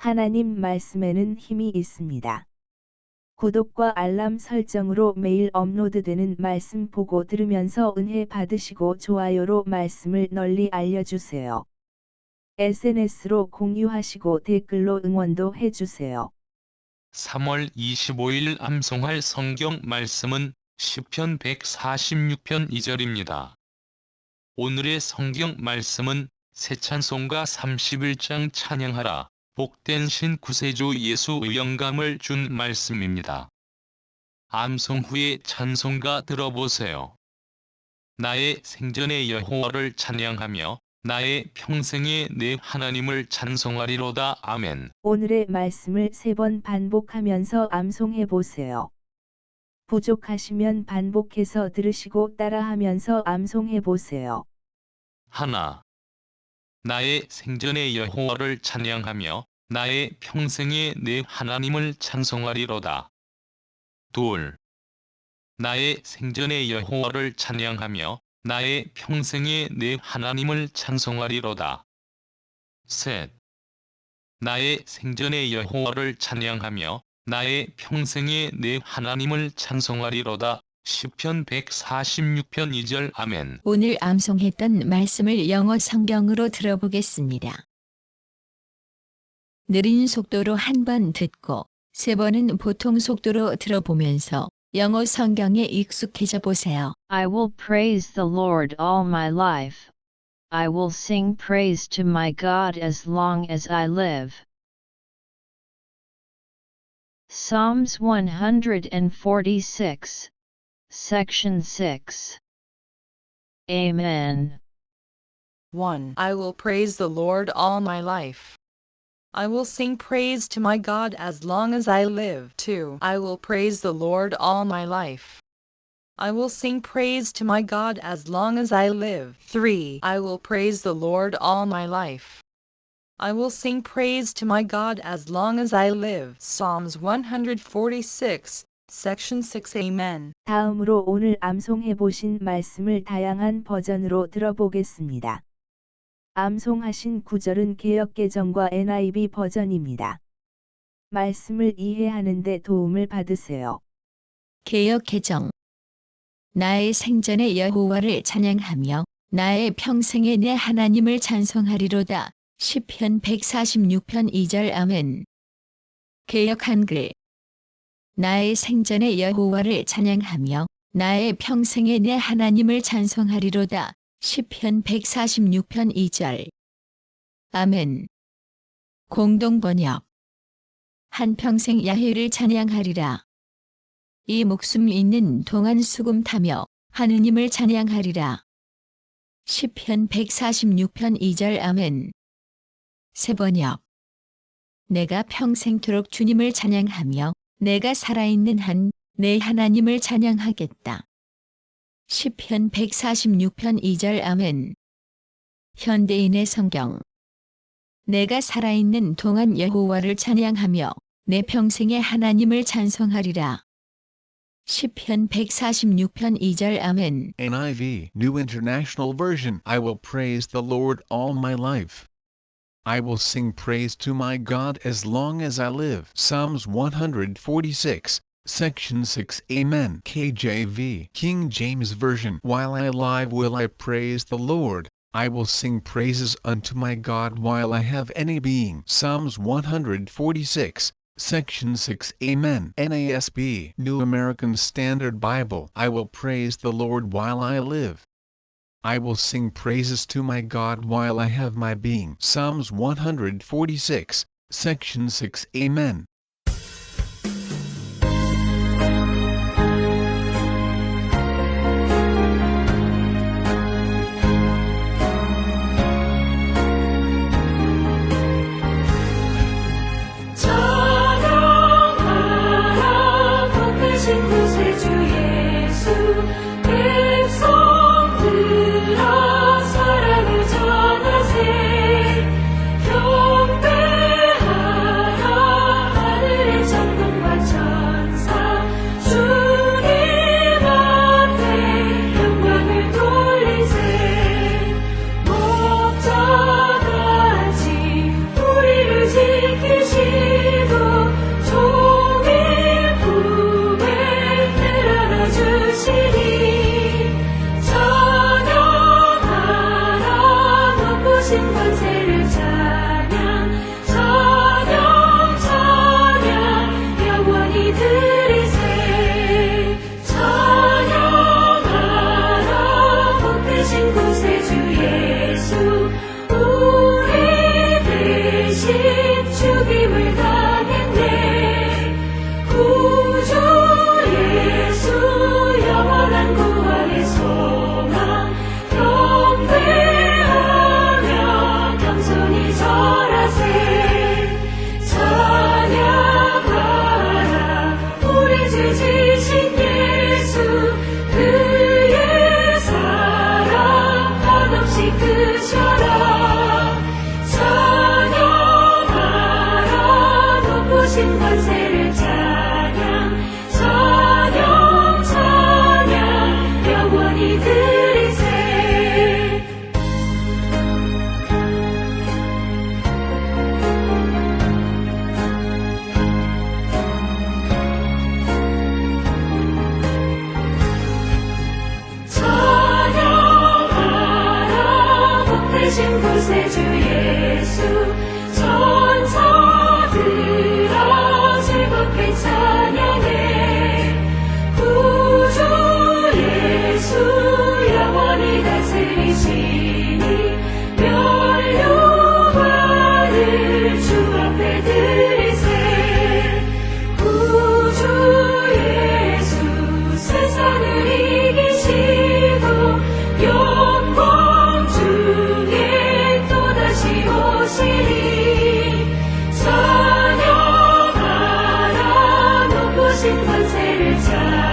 하나님 말씀에는 힘이 있습니다. 구독과 알람 설정으로 매일 업로드되는 말씀 보고 들으면서 은혜 받으시고 좋아요로 말씀을 널리 알려주세요. SNS로 공유하시고 댓글로 응원도 해주세요. 3월 25일 암송할 성경 말씀은 시편 146편 2절입니다. 오늘의 성경 말씀은 새찬송가 31장 찬양하라 복된 신 구세주 예수의 영감을 준 말씀입니다. 암송 후에 찬송가 들어보세요. 나의 생전의 여호와를 찬양하며 나의 평생에 내 하나님을 찬송하리로다 아멘. 오늘의 말씀을 세 번 반복하면서 암송해 보세요. 부족하시면 반복해서 들으시고 따라하면서 암송해 보세요. 하나. 나의 생전의 여호와를 찬양하며 나의 평생에 내 하나님을 찬송하리로다. 둘. 나의 생전의 여호와를 찬양하며 나의 평생에 내 하나님을 찬송하리로다. 셋. 나의 생전의 여호와를 찬양하며 나의 평생에 내 하나님을 찬송하리로다. 시편 146편 2절 아멘. 오늘 암송했던 말씀을 영어 성경으로 들어보겠습니다. 느린 속도로 한 번 듣고 세 번은 보통 속도로 들어보면서 영어 성경에 익숙해져 보세요. I will praise the Lord all my life. I will sing praise to my God as long as I live. Psalms 146, Section 6. Amen. 1. I will praise the Lord all my life. I will sing praise to my God as long as I live. 2. I will praise the Lord all my life. I will sing praise to my God as long as I live. 3. I will praise the Lord all my life. I will sing praise to my God as long as I live. Psalms 146, Section 6 Amen. 다음으로 오늘 암송해 보신 말씀을 다양한 버전으로 들어보겠습니다. 암송하신 구절은 개역개정과 NIV 버전입니다. 말씀을 이해하는 데 도움을 받으세요. 개역 개정 나의 생전의 여호와를 찬양하며 나의 평생에 내 하나님을 찬송하리로다. 시편 146편 2절 아멘. 개역 한글 나의 생전의 여호와를 찬양하며 나의 평생에 내 하나님을 찬송하리로다. 시편 146편 2절 아멘. 공동 번역 한평생 야훼를 찬양하리라. 이 목숨 있는 동안 수금 타며 하느님을 찬양하리라. 시편 146편 2절 아멘. 세번역 내가 평생토록 주님을 찬양하며 내가 살아있는 한 내 하나님을 찬양하겠다. 시편 146편 2절 아멘. 현대인의 성경 내가 살아있는 동안 여호와를 찬양하며 내 평생에 하나님을 찬송하리라. 시편 146편 2절 아멘. NIV New International Version I will praise the Lord all my life. I will sing praise to my God as long as I live. Psalms 146, Section 6 Amen. KJV King James Version While I live will I praise the Lord. I will sing praises unto my God while I have any being. Psalms 146, Section 6 Amen. NASB New American Standard Bible I will praise the Lord while I live. I will sing praises to my God while I have my being. Psalms 146, Section 6 Amen. 그처럼 心不随之。time.